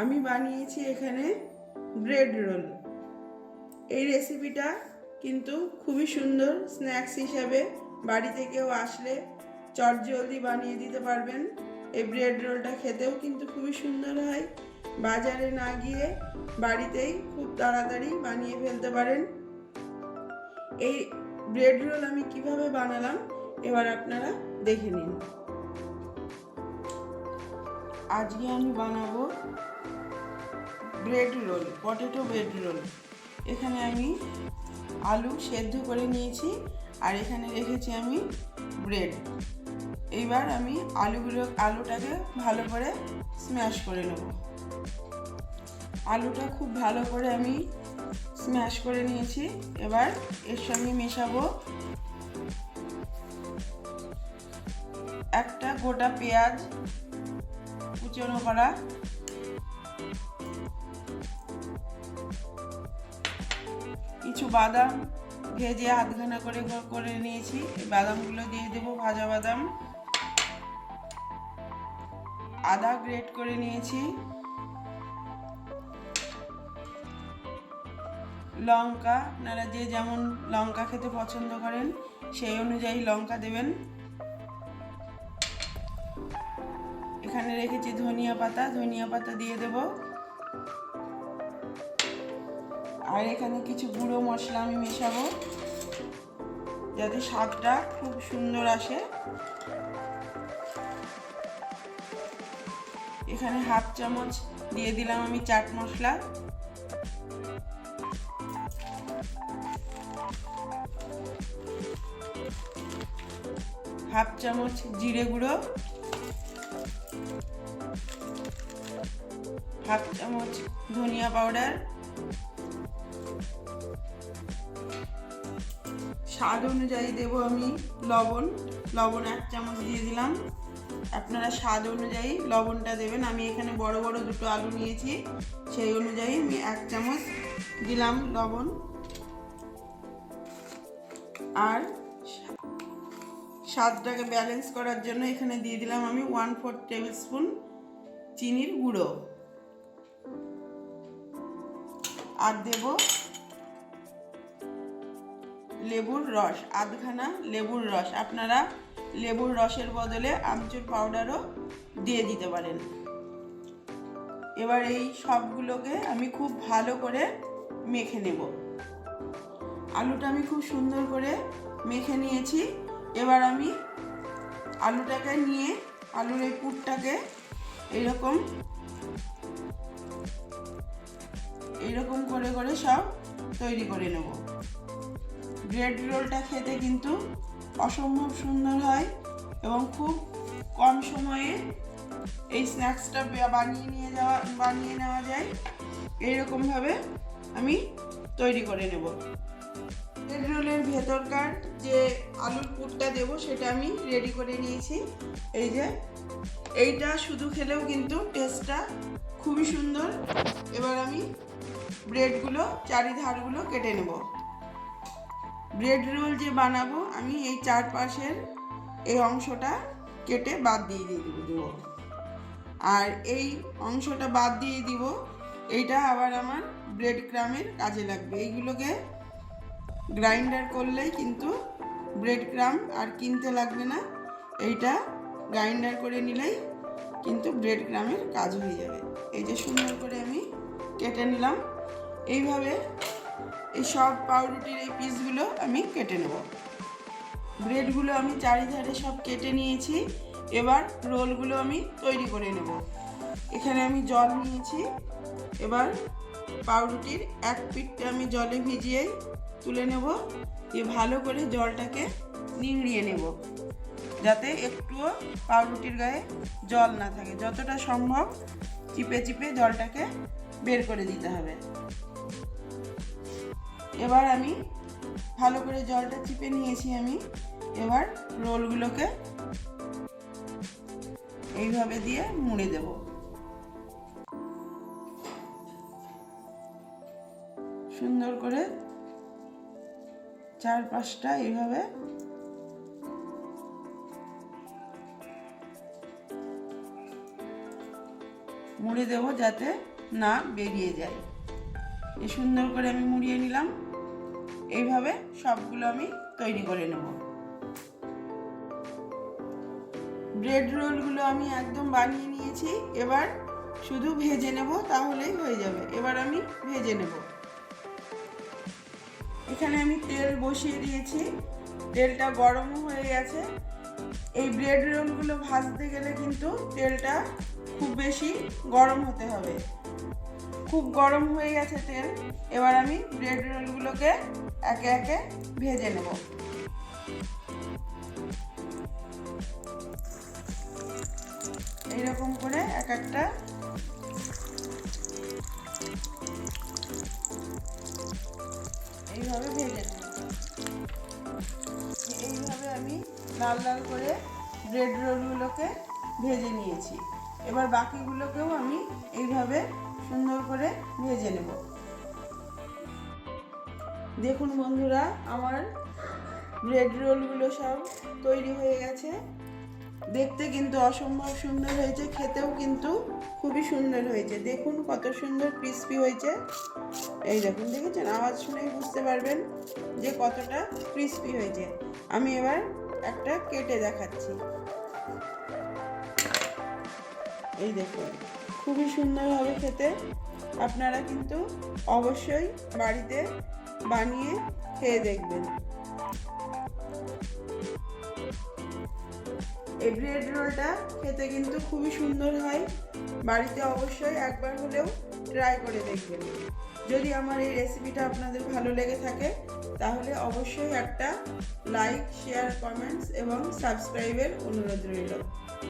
আমি বানিয়েছি এখানে ব্রেড রোল। এই রেসিপিটা কিন্তু খুবই সুন্দর স্ন্যাক্স হিসাবে বাড়িতে কেউ আসলে চট জলদি বানিয়ে দিতে পারবেন। এই ব্রেড রোলটা খেতেও কিন্তু খুবই সুন্দর হয়। বাজারে না গিয়ে বাড়িতেই খুব তাড়াতাড়ি বানিয়ে ফেলতে পারেন। এই ব্রেড রোল আমি কীভাবে বানালাম এবার আপনারা দেখে নিন। আজকে আমি বানাবো bread roll potato bread roll এখানে আমি আলু সেদ্ধ করে নিয়েছি, আর এখানে রেখেছি আমি ব্রেড এইবার আমি আলুগুলো, আলুটাকে ভালো করে স্ম্যাশ করে নেব। আলুটা খুব ভালো করে আমি স্ম্যাশ করে নিয়েছি। এবার এর সঙ্গে মেশাবো একটা গোটা পেঁয়াজ কুচনো করা কিছু বাদাম ভেজে আধখানা করে করে নিয়েছি। বাদামগুলো দিয়ে দেবো ভাজা বাদাম। আদা গ্রেট করে নিয়েছি। লঙ্কা, আপনারা যে যেমন লঙ্কা খেতে পছন্দ করেন, সেই অনুযায়ী লঙ্কা দেবেন। এখানে রেখেছি ধনিয়া পাতা। ধনিয়া পাতা দিয়ে দেব। আর এখানে কিছু গুঁড়ো মশলা আমি মেশাবো। যাতে স্বাদটা খুব সুন্দর আসে। এখানে হাফ চামচ দিয়ে দিলাম আমি চাট মশলা। হাফ চামচ জিরে গুঁড়ো। হাফ চামচ ধনিয়া পাউডার। স্বাদ অনুযায়ী দেব আমি লবণ। লবণ এক চামচ দিয়ে দিলাম। আপনারা স্বাদ অনুযায়ী লবণটা দেবেন। আমি এখানে বড় বড় দুটো আলু নিয়েছি। সেই অনুযায়ী আমি এক চামচ দিলাম লবণ। আর স্বাদটাকে ব্যালেন্স করার জন্য এখানে দিয়ে দিলাম আমি ওয়ান ফোর টেবিল স্পুন চিনির গুঁড়ো। আর দেব লেবুর রস, আধখানা লেবুর রস। আপনারা লেবুর রসের বদলে আমচুর পাউডারও দিয়ে দিতে পারেন। এবার এই সবগুলোকে আমি খুব ভালো করে মেখে নেব। আলুটা আমি খুব সুন্দর করে মেখে নিয়েছি। এবার আমি আলুটাকে নিয়ে আলুর এই পুরটাকে এইরকম এইরকম করে করে সব তৈরি করে নেব। ব্রেড রোলটা খেতে কিন্তু অসম্ভব সুন্দর হয় এবং খুব কম সময়ে এই স্ন্যাক্সটা বানিয়ে নিয়ে যাওয়া, বানিয়ে নেওয়া যায়। এইরকমভাবে আমি তৈরি করে নেব। ব্রেড রোলের ভেতরকার যে আলুর পুরটা দেব, সেটা আমি রেডি করে নিয়েছি। এই যে, এইটা শুধু খেলেও কিন্তু টেস্টটা খুবই সুন্দর। এবার আমি ব্রেডগুলো চারিধারগুলো কেটে নেব। ব্রেড রোল যে বানাবো, আমি এই চারপাশের এই অংশটা কেটে বাদ দিয়ে দিয়ে দেবো দেবো। আর এই অংশটা বাদ দিয়ে দিব, এইটা আবার আমার ব্রেড ক্রামের কাজে লাগবে। এইগুলোকে গ্রাইন্ডার করলেই কিন্তু ব্রেড ক্রাম আর কিনতে লাগবে না। এইটা গ্রাইন্ডার করে নিলেই কিন্তু ব্রেড ক্রামের কাজ হয়ে যাবে। এই যে সুন্দর করে আমি কেটে নিলাম। এইভাবে এই সব পাউরুটির এই পিসগুলো আমি কেটে নেব। ব্রেডগুলো আমি চারিধারে সব কেটে নিয়েছি। এবার রোলগুলো আমি তৈরি করে নেব। এখানে আমি জল নিয়েছি। এবার পাউরুটির এক পিঠটা আমি জলে ভিজিয়ে তুলে নেব। দিয়ে ভালো করে জলটাকে নিংড়িয়ে নেব। যাতে একটুও পাউরুটির গায়ে জল না থাকে। যতটা সম্ভব চিপে চিপে জলটাকে বের করে দিতে হবে। এবার আমি ভালো করে জলটা চিপে নিয়েছি আমি। এবার রোলগুলোকে এইভাবে দিয়ে মুড়ে দেব। সুন্দর করে চার পাঁচটা এইভাবে মুড়ে দেবো যাতে না বেরিয়ে যায়। এই সুন্দর করে আমি মুড়িয়ে নিলাম। এইভাবে সবগুলো আমি তৈরি করে নেব। ব্রেড রোলগুলো আমি একদম বানিয়ে নিয়েছি। এবার শুধু ভেজে নেব, তাহলেই হয়ে যাবে। এবার আমি ভেজে নেব। এখানে আমি তেল বসিয়ে দিয়েছি। তেলটা গরমও হয়ে গেছে। এই ব্রেড রোলগুলো ভাজতে গেলে কিন্তু তেলটা খুব বেশি গরম হতে হবে। খুব গরম হয়ে গেছে তেল। এবার আমি ব্রেড রোলগুলোকে একে একে ভেজে নেব। এইরকম করে এক একটা এইভাবে ভেজে এইভাবে আমি লাল লাল করে ব্রেড রোলগুলোকে ভেজে নিয়েছি। এবার বাকিগুলোকেও আমি এইভাবে সুন্দর করে ভেজে নেব। দেখুন বন্ধুরা, আমার ব্রেড রোলগুলো সব তৈরি হয়ে গেছে। দেখতে কিন্তু অসম্ভব সুন্দর হয়েছে, খেতেও কিন্তু খুবই সুন্দর হয়েছে। দেখুন কত সুন্দর ক্রিস্পি হয়েছে। এই দেখুন, দেখেছেন? আওয়াজ শুনেই বুঝতে পারবেন যে কতটা ক্রিস্পি হয়েছে। আমি এবার একটা কেটে দেখাচ্ছি। এই দেখুন। খুবই সুন্দর হবে খেতে আপনারা কিন্তু অবশ্যই বাড়িতে বানিয়ে খেয়ে দেখবেন। এই ব্রেড রোলটা খেতে কিন্তু খুবই সুন্দর হয়। বাড়িতে অবশ্যই একবার হলেও ট্রাই করে দেখবেন। যদি আমার এই রেসিপিটা আপনাদের ভালো লেগে থাকে, তাহলে অবশ্যই একটা লাইক শেয়ার কমেন্টস এবং সাবস্ক্রাইবের অনুরোধ রইল।